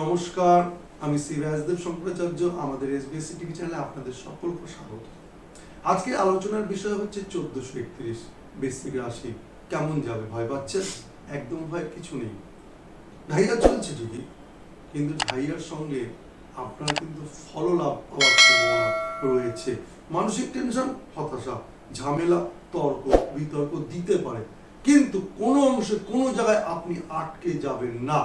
নমস্কার, আমি শ্রী ব্যাসদেব শঙ্করাচার্য, আমাদের এসবিএসসি টিভি চ্যানেলে আপনাদের সকলকে স্বাগত। আজকে আলোচনার বিষয় হচ্ছে চোদ্দশো একত্রিশ বেসিক রাশি। কেমন যাবে? ভয় পাচ্ছেন? একদম ভয় কিছু নেই। ঢাইয়া চলছে ঠিকই, কিন্তু ঢাইয়ার সঙ্গে আপনার কিন্তু ফললাভ পাওয়ার সম্ভাবনা রয়েছে। মানসিক টেনশন হতাশা, ঝামেলা, তর্ক, বিতর্ক দিতে পারে। কিন্তু কোনো অংশে কোনো জায়গায় আপনি আটকে যাবেন না।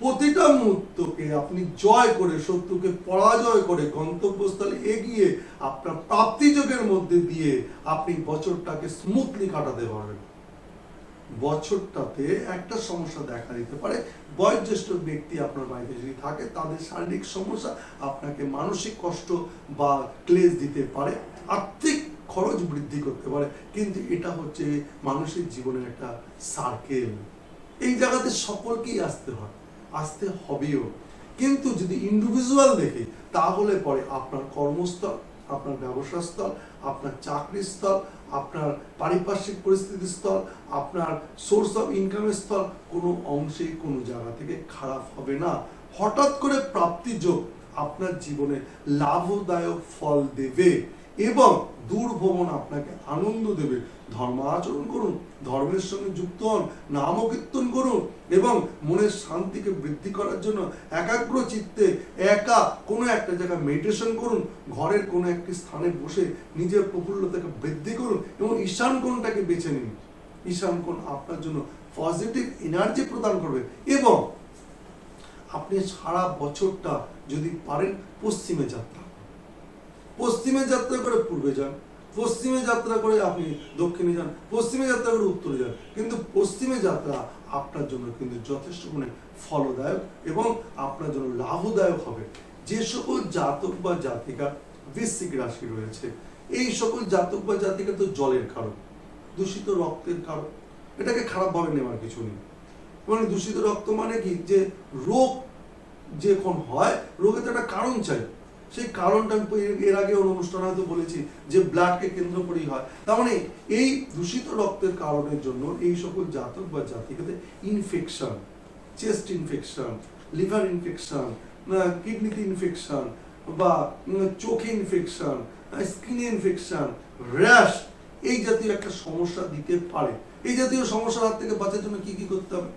প্রতিটা মুহূর্তকে আপনি জয় করে, শত্রুকে পরাজয় করে, গন্তব্যস্থলে এগিয়ে আপনার প্রাপ্তিযোগের মধ্যে দিয়ে আপনি বছরটাকে স্মুথলি কাটাতে পারবেন। বছরটাতে একটা সমস্যা দেখা দিতে পারে। বয়োজ্যেষ্ঠ ব্যক্তি আপনার বাড়িতে যদি থাকে, তাদের শারীরিক সমস্যা আপনাকে মানসিক কষ্ট বা ক্লেশ দিতে পারে, আর্থিক খরচ বৃদ্ধি করতে পারে, কিন্তু এটা হচ্ছে মানুষের জীবনের একটা সার্কেল এই জায়গাতে সকলকেই আসতে হয়। আসতে হবেও। কিন্তু যদি ইন্ডিভিজুয়াল দেখি, তাহলে পরে আপনার কর্মস্থল, আপনার ব্যবসা স্থল আপনার চাকরির স্থল আপনার পারিপার্শ্বিক পরিস্থিতি স্থল আপনার সোর্স অফ ইনকামের স্থল, কোনো অংশে কোনো জায়গা থেকে খারাপ হবে না। হঠাৎ করে প্রাপ্তিযোগ আপনার জীবনে লাভদায়ক ফল দেবে। এবং দূর ভ্রমণ আপনাকে আনন্দ দেবে। ধর্ম আচরণ করুন, ধর্মের সঙ্গে যুক্ত হন নাম কীর্তন করুন এবং মনের শান্তিকে বৃদ্ধি করার জন্য একাগ্র চিত্তে একা কোনো একটা জায়গায় মেডিটেশন করুন, ঘরের কোনো একটি স্থানে বসে নিজের প্রফুল্লতাকে বৃদ্ধি করুন এবং ঈশান কোণটাকে বেছে নিন। ঈশান কোণ আপনার জন্য পজিটিভ এনার্জি প্রদান করবে এবং আপনি সারা বছরটা যদি পারেন পশ্চিমে যাত্রা। পশ্চিমে যাত্রা করে পূর্বে যান, পশ্চিমে যাত্রা করে আপনি দক্ষিণে যান, পশ্চিমে যাত্রা করে উত্তরে যান। কিন্তু পশ্চিমে যাত্রা আপনার জন্য কিন্তু যথেষ্ট গুণে ফলদায়ক এবং আপনার জন্য লাভদায়ক হবে। যে সকল জাতক বা জাতিকা বৃশ্চিক রাশি রয়েছে, এই সকল জাতক বা জাতিকা তো জলের কারণ, দূষিত রক্তের কারণ। এটাকে খারাপভাবে নেওয়ার কিছু নেই। মানে দূষিত রক্ত মানে কি? যে রোগ যখন হয় রোগের তো একটা কারণ চাই। সেই কারণটা আমি এর- আগে ওর অনুষ্ঠান হয়তো বলেছি যে ব্লাডকে কেন্দ্র করেই হয়। তার মানে এই দূষিত রক্তের কারণের জন্য এই সকল জাতক বা জাতিকাতে infection chest infection liver infection কিডনিতে ইনফেকশন বা চোখে ইনফেকশন স্কিনে ইনফেকশন র্যাশ এই জাতীয় একটা সমস্যা দিতে পারে। এই জাতীয় সমস্যার হাত থেকে বাঁচার জন্য কি কি করতে হবে?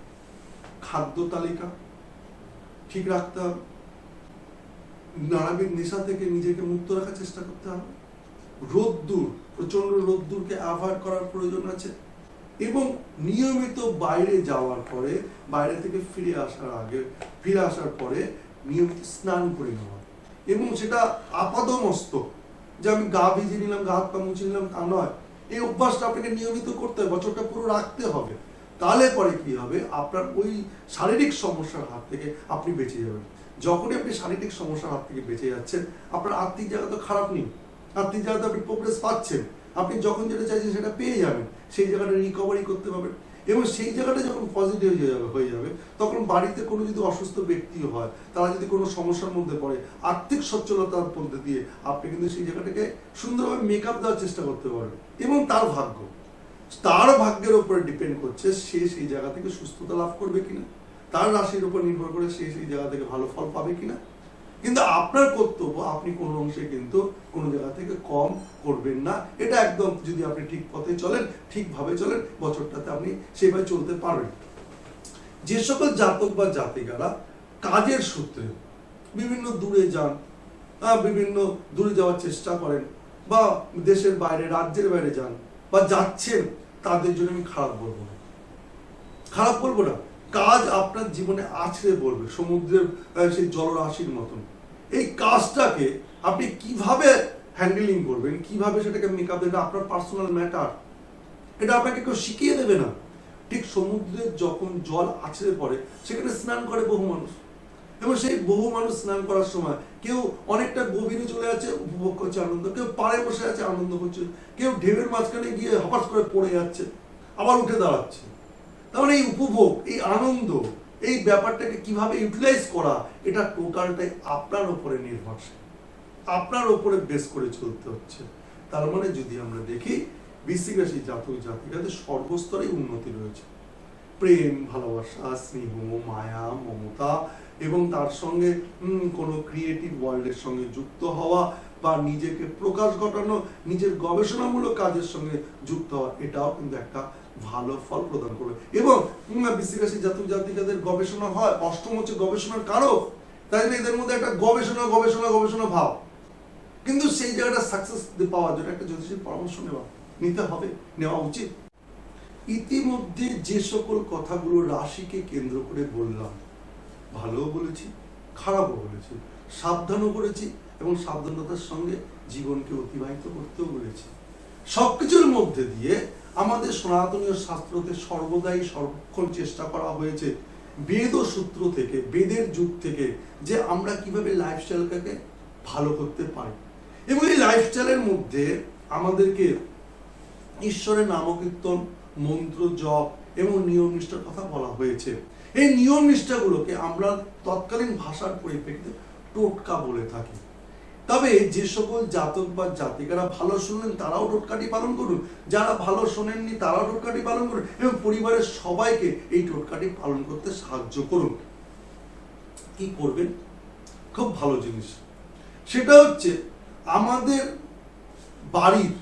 খাদ্য তালিকা ঠিক রাখতে হবে। নানাবিধ নেশা থেকে নিজেকে মুক্ত রাখার চেষ্টা করতে হবে। রোদ্দুর প্রচণ্ড রোদ্দুরকে আভার করার প্রয়োজন আছে এবং নিয়মিত বাইরে যাওয়ার পরে, বাইরে থেকে ফিরে আসার আগে, ফিরে আসার পরে নিয়মিত স্নান করে নেওয়া এবং সেটা আপাদমস্তক। যে আমি গা ভিজিয়ে নিলাম, গা হাত পা মুছে নিলাম, তা নয়। এই অভ্যাসটা আপনাকে নিয়মিত করতে হবে, বছরটা পুরো রাখতে হবে। তাহলে পরে কি হবে? আপনার ওই শারীরিক সমস্যার হাত থেকে আপনি বেঁচে যাবেন। যখনই আপনি শারীরিক সমস্যার হাত থেকে বেঁচে যাচ্ছেন, আপনার আর্থিক জায়গা তো খারাপ নেই। আর্থিক জায়গাতে আপনি প্রোগ্রেস পাচ্ছেন। আপনি যখন যেটা চাইছেন সেটা পেয়ে যাবেন, সেই জায়গাটা রিকভারি করতে পারবেন এবং সেই জায়গাটা যখন পজিটিভ হয়ে যাবে হয়ে যাবে, তখন বাড়িতে কোনো যদি অসুস্থ ব্যক্তি হয়, তারা যদি কোনো সমস্যার মধ্যে পড়ে, আর্থিক সচ্ছলতার মধ্যে দিয়ে আপনি কিন্তু সেই জায়গাটাকে সুন্দরভাবে মেকআপ দেওয়ার চেষ্টা করতে পারবেন। এবং তার ভাগ্য, তার ভাগ্যের উপরে ডিপেন্ড করছে সে সেই জায়গা থেকে সুস্থতা লাভ করবে কিনা। তার রাশির উপর নির্ভর করে সে সেই জায়গা থেকে ভালো ফল পাবে কিনা। কিন্তু আপনার কর্তব্য, আপনি কোনো অংশে কিন্তু কোনো জায়গা থেকে কম করবেন না। এটা একদম যদি আপনি ঠিক পথে চলেন, ঠিকভাবে চলেন, বছরটাতে আপনি সেভাবে চলতে পারবেন। যে সকল জাতক বা জাতিকারা কাজের সূত্রে বিভিন্ন দূরে যান বিভিন্ন দূরে যাওয়ার চেষ্টা করেন, বা দেশের বাইরে, রাজ্যের বাইরে যান, বা যাচ্ছেন, তাদের জন্য আমি খারাপ বলব না। খারাপ বলব না। কাজ আপনার জীবনে আছড়ে পড়বে সমুদ্রের সেই জলরাশির মতন। এই কাজটাকে আপনি কীভাবে হ্যান্ডেলিং করবেন, কীভাবে সেটাকে মেকআপ দেবেন, আপনার পার্সোনাল ম্যাটার এটা আপনাকে কেউ শিখিয়ে দেবে না। ঠিক সমুদ্রের যখন জল আছড়ে পড়ে, সেখানে স্নান করে বহু মানুষ। এবং সেই বহু মানুষ স্নান করার সময় কেউ অনেকটা গভীরে চলে আছে উপভোগ করছে আনন্দ, কেউ পাড়ে বসে আছে, আনন্দ করছে, কেউ ঢেউয়ের মাঝখানে গিয়ে হপাস করে পড়ে যাচ্ছে, আবার উঠে দাঁড়াচ্ছে। তাহলে এই উপভোগ, এই আনন্দ, এই ব্যাপারটাকে কীভাবে ইউটিলাইজ করা, এটা টোটালটাই আপনার উপরে নির্ভরশীল। আপনার উপরে বেস করে চলতে হচ্ছে। তার মানে যদি আমরা দেখি রাশি জাতক জাতিকাদের সর্বস্তরে উন্নতি রয়েছে। প্রেম, ভালোবাসা, স্নেহ, মায়া, মমতা এবং তার সঙ্গে কোনো ক্রিয়েটিভ ওয়ার্ল্ডের সঙ্গে যুক্ত হওয়া বা নিজেকে প্রকাশ ঘটানো, নিজের গবেষণামূলক কাজের সঙ্গে যুক্ত হওয়া, এটাও কিন্তু একটা ভালো ফল প্রদান করবে। এবং বিশ্বকাশী জাতক জাতিকাদের গবেষণা হয়, অষ্টম হচ্ছে গবেষণার কারক। তাই জন্য এদের মধ্যে একটা গবেষণা গবেষণা গবেষণা ভাব। কিন্তু সেই জায়গাটা সাকসেস পাওয়ার জন্য একটা জ্যোতিষীর পরামর্শ নেওয়া, নিতে হবে, নেওয়া উচিত। ইতিমধ্যে যে সকল কথাগুলো রাশিকে কেন্দ্র করে বললাম, ভালোও বলেছি, খারাপও বলেছি, সাবধানও করেছি এবং সাবধানতার সঙ্গে জীবনকে অতিবাহিত করতেও বলেছি। সবকিছুর মধ্যে দিয়ে আমাদের সনাতনীয় শাস্ত্রতে সর্বদাই সর্বক্ষণ চেষ্টা করা হয়েছে বেদ ও সূত্র থেকে, বেদের যুগ থেকে, যে আমরা কীভাবে লাইফস্টাইলটাকে ভালো করতে পারি। এবং এই লাইফস্টাইলের মধ্যে আমাদেরকে ঈশ্বরের নামকীর্তন, মন্ত্র, জপ এবং নিয়ম নিষ্ঠার কথা বলা হয়েছে। এই নিয়ম নিষ্ঠাগুলোকে আমরা তৎকালীন ভাষার পরিপ্রেক্ষিতে টোটকা বলে থাকি। তবে যে সকল জাতক বা জাতিকারা ভালো শুনলেন তারাও টোটকাটি পালন করুন। যারা ভালো শোনেননি, তারাও টোটকাটি পালন করুন এবং পরিবারের সবাইকে এই টোটকাটি পালন করতে সাহায্য করুন। কি করবেন? খুব ভালো জিনিস। সেটা হচ্ছে, আমাদের বাড়ির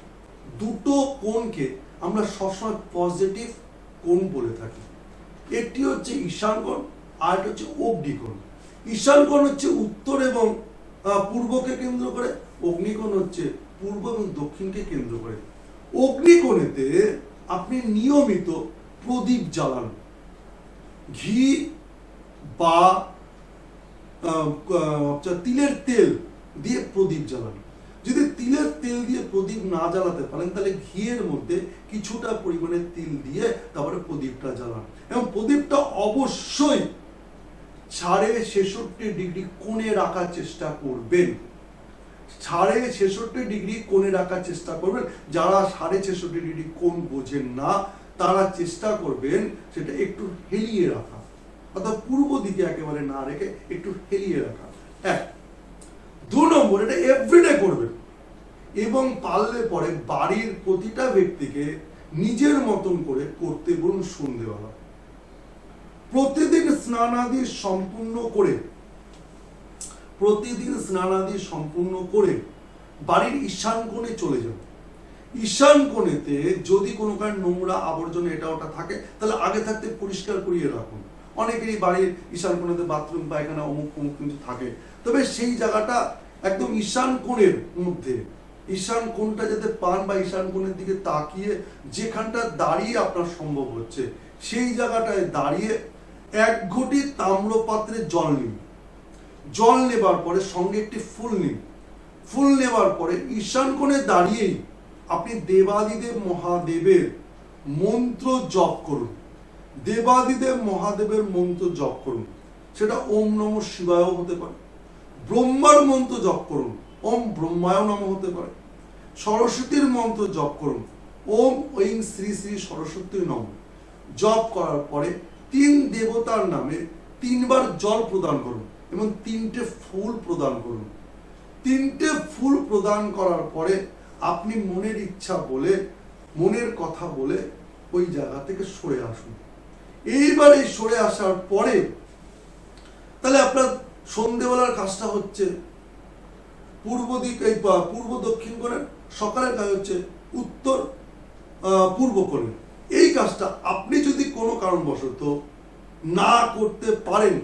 দুটো কোণকে আমরা সবসময় পজিটিভ কোণ বলে থাকি। একটি হচ্ছে ঈশান আর একটা হচ্ছে অগ্নিকোণ ঈশান হচ্ছে উত্তর এবং পূর্বকে কেন্দ্র করে, অগ্নিকোণ হচ্ছে পূর্ব এবং দক্ষিণকে কেন্দ্র করে। অগ্নিকোণেতে আপনি নিয়মিত প্রদীপ জ্বালান। ঘি বা তিলের তেল দিয়ে প্রদীপ জ্বালান। যদি তিলের তেল দিয়ে প্রদীপ না জ্বালাতে পারেন, তাহলে ঘিয়ের মধ্যে কিছুটা পরিমাণে তিল দিয়ে তারপরে প্রদীপটা জ্বালান। এবং প্রদীপটা অবশ্যই সাড়ে ছেষট্টি ডিগ্রি কোণে রাখার চেষ্টা করবেন। সাড়ে ছেষট্টি ডিগ্রি কোণে রাখার চেষ্টা করবেন। যারা সাড়ে ছেষট্টি ডিগ্রি কোণ বোঝেন না, তারা চেষ্টা করবেন সেটা একটু হেলিয়ে রাখা। অর্থাৎ পূর্ব দিকে একেবারে না রেখে একটু হেলিয়ে রাখা। এক, দু নম্বর, এটা এভরিডে করবেন। এবং পারলে পরে বাড়ির প্রতিটা ব্যক্তিকে নিজের মতন করে করতে বলুন সন্ধেবেলা। প্রতিদিন স্নানাদি সম্পূর্ণ করে, প্রতিদিন স্নানাদি সম্পূর্ণ করে বাড়ির ঈশান কোণে চলে যান ঈশান কোণেতে যদি কোনো কারণ নোংরা আবর্জনা এটা ওটা থাকে, তাহলে আগে থাকতে পরিষ্কার করিয়ে রাখুন। অনেকেরই বাড়ির ঈশান কোণেতে বাথরুম, পায়খানা অমুক অমুক কিন্তু থাকে। তবে সেই জায়গাটা একদম ঈশান কোণের মধ্যে। ঈশান কোণটা যাতে পান বা ঈশান কোণের দিকে তাকিয়ে যেখানটা দাঁড়িয়ে আপনার সম্ভব হচ্ছে, সেই জায়গাটায় দাঁড়িয়ে এক ঘটি তাম্রপাত্রে জল নিন। জল নেবার পরে সঙ্গে একটি ফুল নিন। ফুল নেবার পরে ঈশান কোণে দাঁড়িয়েই আপনি দেবাদিদেব মহাদেবের মন্ত্র জপ করুন। দেবাদিদেব মহাদেবের মন্ত্র জপ করুন। সেটা ওম নম শিবায়ও হতে পারে। ব্রহ্মার মন্ত্র জপ করুন। ওম ব্রহ্মায় নম হতে পারে। সরস্বতীর মন্ত্র জপ করুন। ওম ঐং শ্রী শ্রী সরস্বতী নম। জপ করার পরে তিন দেবতার নামে তিনবার জল প্রদান করুন এবং তিনটে ফুল প্রদান করুন। তিনটে ফুল প্রদান করার পরে আপনি মনের ইচ্ছা বলে, মনের কথা বলে ওই জায়গা থেকে সরে আসুন। এইবার এই সরে আসার পরে তাহলে আপনার সন্ধেবেলার কাজটা হচ্ছে পূর্ব দিক, এই পূর্ব দক্ষিণ কোণের, সকালের কাজ হচ্ছে উত্তর পূর্ব কোণে। এই কাজটা আপনি যদি কোনো কারণবশত না করতে পারেন,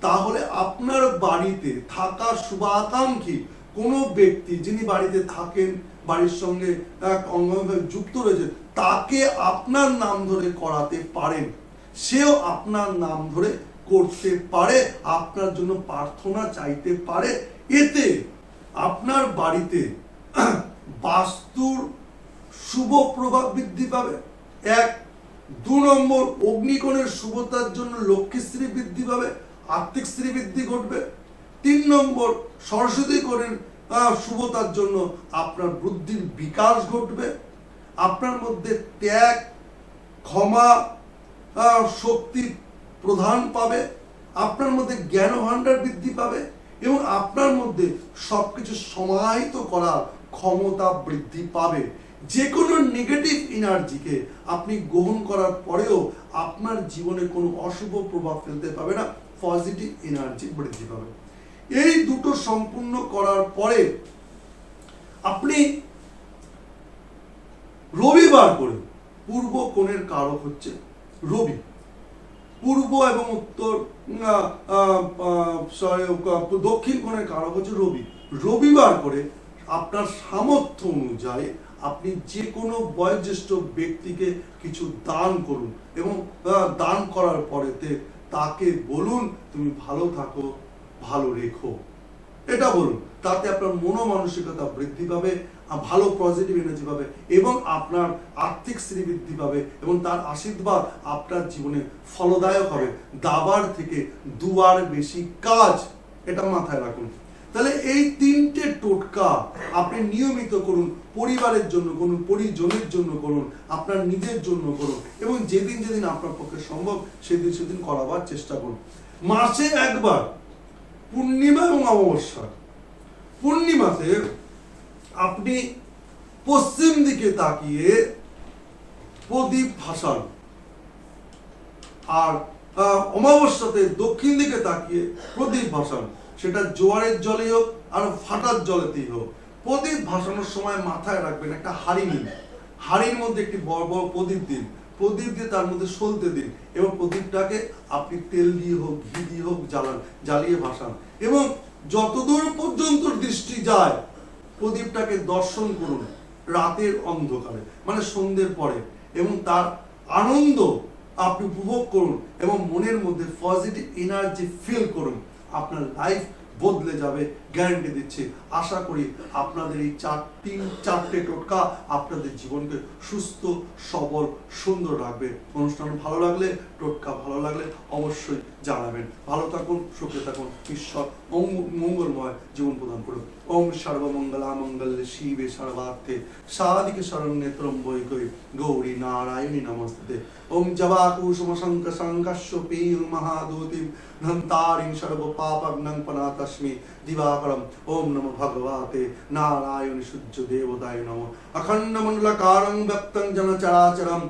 তাহলে আপনার বাড়িতে থাকা শুভাকাঙ্ক্ষী কোনো ব্যক্তি যিনি বাড়িতে থাকেন, বাড়ির সঙ্গে এক অঙ্গভাবে যুক্ত রয়েছে তাকে আপনার নাম ধরে করাতে পারেন। সেও আপনার নাম ধরে করতে পারে, আপনার জন্য প্রার্থনা চাইতে পারে। এতে আপনার বাড়িতে বাস্তুর শুভ প্রভাব বৃদ্ধি পাবে। এক, দু নম্বর, অগ্নিকোণের শুভতার জন্য লক্ষ্মীশ্রী বৃদ্ধি পাবে আর্থিক শ্রী বৃদ্ধি ঘটবে। তিন নম্বর, সরস্বতী কোণের শুভতার জন্য আপনার বুদ্ধির বিকাশ ঘটবে। আপনার মধ্যে ত্যাগ, ক্ষমা শক্তি প্রধান পাবে। আপনার মধ্যে জ্ঞান ভাণ্ডার বৃদ্ধি পাবে এবং আপনার মধ্যে সবকিছু সমাহিত করার ক্ষমতা বৃদ্ধি পাবে। যে কোনো নেগেটিভ এনার্জিকে আপনি গ্রহণ করার পরেও আপনার জীবনে কোনো অশুভ প্রভাব ফেলতে পাবে না পজিটিভ এনার্জি বৃদ্ধি পাবে। এই দুটো সম্পূর্ণ করার পরে আপনি রবিবার করে, পূর্ব কোণের কারক হচ্ছে রবি। পূর্ব এবং উত্তর দক্ষিণ কোণের কারক হচ্ছে রবি। রবিবার করে আপনার সামর্থ্য অনুযায়ী আপনি যে কোনো বয়োজ্যেষ্ঠ ব্যক্তিকে কিছু দান করুন এবং দান করার পরেতে তাকে বলুন, তুমি ভালো থাকো, ভালো রেখো। এটা বলুন, তাতে আপনার মনোমানসিকতা বৃদ্ধি পাবে ভালো পজিটিভ এনার্জি পাবে এবং আপনার আর্থিক শ্রীবৃদ্ধি পাবে এবং তার আশীর্বাদ আপনার জীবনে ফলদায়ক হবে। দাবার থেকে দুবার বেশি কাজ, এটা মাথায় রাখুন। তাহলে এই তিনটে টোটকা আপনি নিয়মিত করুন, পরিবারের জন্য করুন, পরিজনের জন্য করুন, আপনার নিজের জন্য করুন এবং যেদিন যেদিন আপনার পক্ষে সম্ভব সেদিন সেদিন করাবার চেষ্টা করুন। মাসে একবার, পূর্ণিমা এবং অমাবস্যা। পূর্ণিমাতে আপনি পশ্চিম দিকে তাকিয়ে প্রদীপ ভাসান। আর অমাবস্যাতে দক্ষিণ দিকে তাকিয়ে প্রদীপ ভাসান। সেটা জোয়ারের জলে হোক আর ফাটার জলেতেই হোক। প্রদীপ ভাসানোর সময় মাথায় রাখবেন একটা হাড়ি নিন। হাড়ির মধ্যে একটি বড় বড় প্রদীপ দিন। প্রদীপ দিয়ে তার মধ্যে সলতে দিন। এবং প্রদীপটাকে আপনি তেল দিয়ে হোক, ঘি দিয়ে হোক জ্বালান জ্বালিয়ে ভাসান। এবং যতদূর পর্যন্ত দৃষ্টি যায়, প্রদীপটাকে দর্শন করুন রাতের অন্ধকারে মানে সন্ধ্যের পরে। এবং তার আনন্দ আপনি উপভোগ করুন এবং মনের মধ্যে পজিটিভ এনার্জি ফিল করুন। আপনার লাইফ বদলে যাবে গ্যারান্টি দিচ্ছি। আশা করি আপনাদের এই চার, তিন, চারটে টোটকা আপনাদের জীবনকে সুস্থ, সবল, সুন্দর রাখবে। অনুষ্ঠান ভালো লাগলে, টোটকা ভালো লাগলে অবশ্যই জানাবেন। ভালো থাকুন, সুখে থাকুন। ঈশ্বর মঙ্গলময় জীবন প্রদান করুন। ওম সর্বমঙ্গলা মঙ্গলে, শিবে সর্বার্থে। সাদিকে শরণ্যে ত্রম্বৈকৈ গৌরী নারায়ণী নমস্তে। ওম জবাকুসুম শঙ্ক শঙ্কস্য পীর মহাদূতিম ধন্তারিং সর্ব পাপগ্নং পনাতস্মি দিবাকরম ওম নমো ভগবতে নারায়ণ সূর্য দেবতায় নমো অখণ্ড ব্যক্তং জন চরাচরম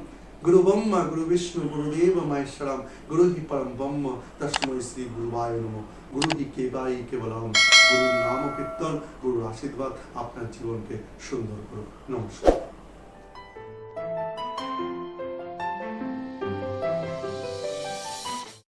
গুরু ব্রহ্ম গুরু বিষ্ণু গুরুদেব মহেশ্বরম গুরু হি পরম ব্রহ্ম তস্মৈ শ্রী গুরুবায় নমো গুরু হি কেবাই কেবলম গুরুর নাম কীর্তন গুরুর আশীর্বাদ আপনার জীবনকে সুন্দর করুন নমস্কার